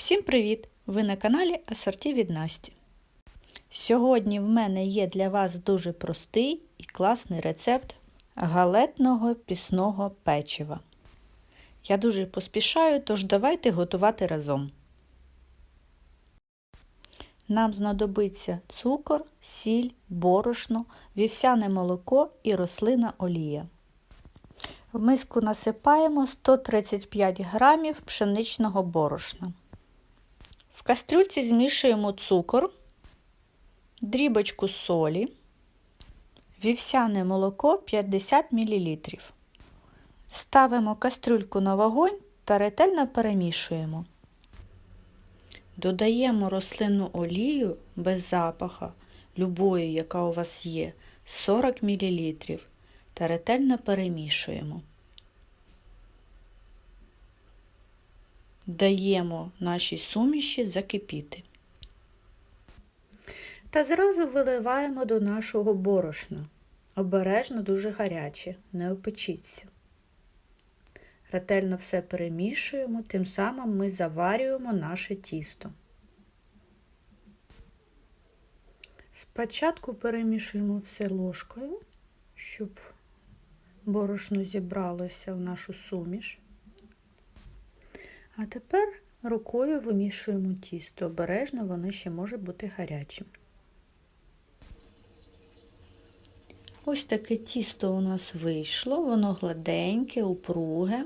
Всім привіт! Ви на каналі Асорті від Насті. Сьогодні в мене є для вас дуже простий і класний рецепт галетного пісного печива. Я дуже поспішаю, тож давайте готувати разом. Нам знадобиться цукор, сіль, борошно, вівсяне молоко і рослина олія. В миску насипаємо 135 грамів пшеничного борошна. В кастрюльці змішуємо цукор, дрібочку солі, вівсяне молоко 50 мл. Ставимо кастрюльку на вогонь та ретельно перемішуємо. Додаємо рослинну олію без запаха, любої, яка у вас є, 40 мл та ретельно перемішуємо. Даємо нашій суміші закипіти. Та зразу виливаємо до нашого борошна. Обережно дуже гаряче, не опечіться. Ретельно все перемішуємо, тим самим ми заварюємо наше тісто. Спочатку перемішуємо все ложкою, щоб борошно зібралося в нашу суміш. А тепер рукою вимішуємо тісто. Обережно воно ще може бути гарячим. Ось таке тісто у нас вийшло, воно гладеньке, упруге,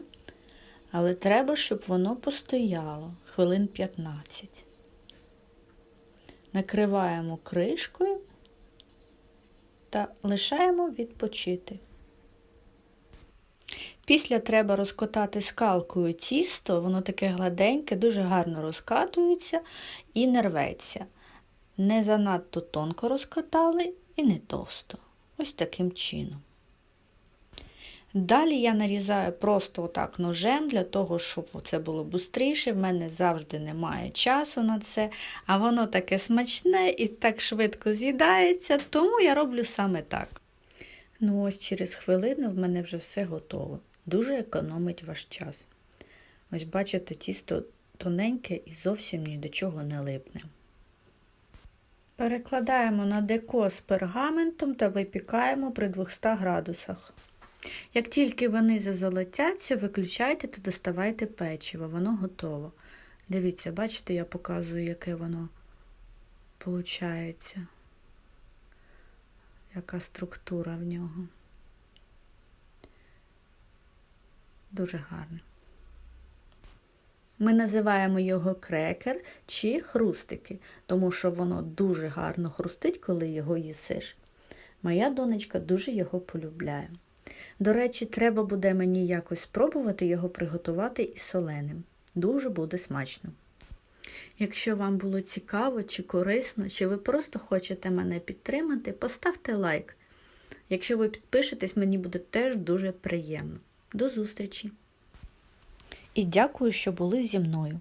але треба, щоб воно постояло хвилин 15. Накриваємо кришкою та лишаємо відпочити. Після треба розкотати скалкою тісто, воно таке гладеньке, дуже гарно розкатується і не рветься. Не занадто тонко розкатали і не товсто. Ось таким чином. Далі я нарізаю просто отак ножем, для того, щоб це було швидше. В мене завжди немає часу на це, а воно таке смачне і так швидко з'їдається, тому я роблю саме так. Ну ось через хвилину в мене вже все готово. Дуже економить ваш час. Ось бачите, тісто тоненьке і зовсім ні до чого не липне. Перекладаємо на деко з пергаментом та випікаємо при 200 градусах. Як тільки вони зазолотяться, виключайте та доставайте печиво, воно готово. Дивіться, бачите, я показую, яке воно виходить, яка структура в нього. Дуже гарне. Ми називаємо його крекер чи хрустики, тому що воно дуже гарно хрустить, коли його їсиш. Моя донечка дуже його полюбляє. До речі, треба буде мені якось спробувати його приготувати і соленим. Дуже буде смачно. Якщо вам було цікаво чи корисно, чи ви просто хочете мене підтримати, поставте лайк. Якщо ви підпишетесь, мені буде теж дуже приємно. До зустрічі! І дякую, що були зі мною.